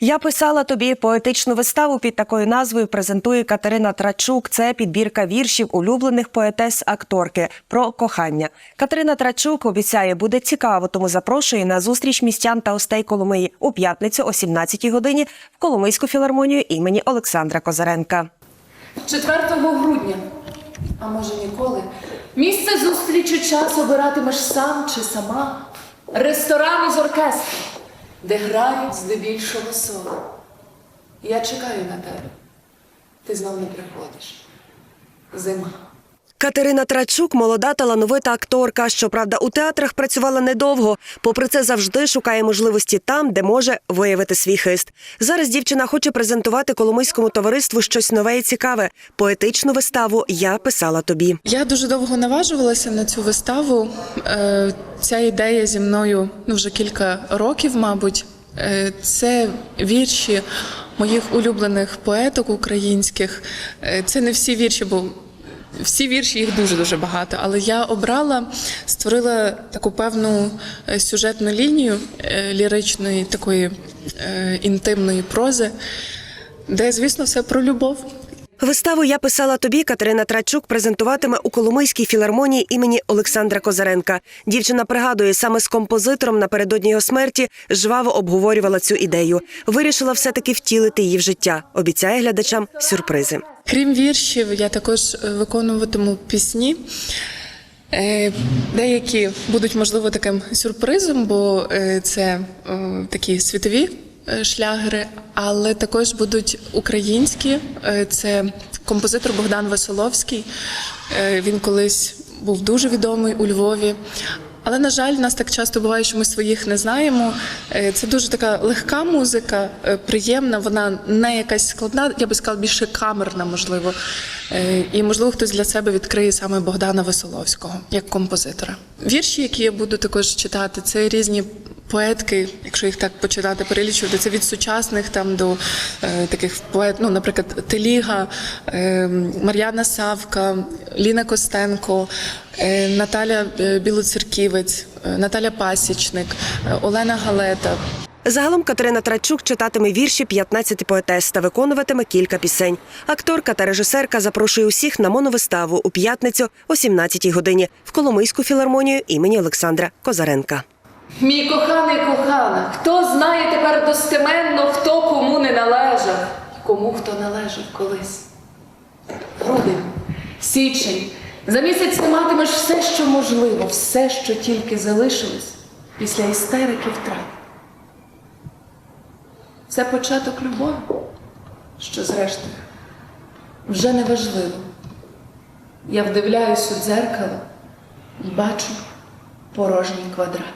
Я писала тобі поетичну виставу під такою назвою. Презентує Катерина Трачук. Це підбірка віршів улюблених поетес акторки про кохання. Катерина Трачук обіцяє, буде цікаво, тому запрошує на зустріч містян та гостей Коломиї у п'ятницю о 17-й годині в Коломийську філармонію імені Олександра Козаренка. 4 грудня, а може ніколи, місце зустрічі час обиратимеш сам чи сама. Ресторан із оркестром, де грають здебільшого соло. Я чекаю на тебе. Ти знов не приходиш. Зима. Катерина Трачук молода талановита акторка. Щоправда, у театрах працювала недовго. Попри це, завжди шукає можливості там, де може виявити свій хист. Зараз дівчина хоче презентувати Коломийському товариству щось нове і цікаве. Поетичну виставу Я писала тобі. Я дуже довго наважувалася на цю виставу. Е, Ця ідея зі мною ну, вже кілька років, мабуть. Е, Це вірші моїх улюблених поеток українських. Е, Це не всі вірші, бо всі вірші їх дуже дуже багато. Але я обрала, створила таку певну е, сюжетну лінію е, ліричної, такої е, інтимної прози, де, звісно, все про любов. Виставу Я писала тобі. Катерина Трачук презентуватиме у Коломийській філармонії імені Олександра Козаренка. Дівчина пригадує, саме з композитором напередодні його смерті жваво обговорювала цю ідею. Вирішила все-таки втілити її в життя. Обіцяє глядачам сюрпризи. Крім віршів, я також е, виконуватиму пісні. Е, Деякі будуть можливо таким сюрпризом, бо е, це такі світові шлягери, але також будуть українські. Е, Це композитор Богдан Василовський. Е, Він колись був дуже відомий у Львові. Але на жаль, нас так часто буває, що ми своїх не знаємо. Е, Це дуже така легка музика, е, приємна. Вона не якась складна, я би сказала, більше камерна, можливо. Е, І можливо, хтось для себе відкриє саме Богдана Веселовського як композитора. Вірші, які я буду також читати, це різні. Поетки, якщо їх так почитати перелічувати, це від сучасних там до е, таких поет, ну, наприклад, Теліга, е, Мар'яна Савка, Ліна Костенко, е, Наталя е, Білоцерківець, е, Наталя Пасічник, е, Олена Галета. Загалом Катерина Трачук читатиме вірші 15 поетес та виконуватиме кілька пісень. Акторка та режисерка запрошує усіх на моновиставу у п'ятницю о 17-й годині в Коломийську філармонію імені Олександра Козаренка. Мій коханий кохана, хто знає тепер достеменно, хто кому не належав, кому хто належав колись. Грудень, січень, за місяць ти матимеш все, що можливо, все, що тільки залишилось після істерики втрат. Це початок любові, що зрештою вже не важливо. Я вдивляюсь у дзеркало і бачу порожній квадрат.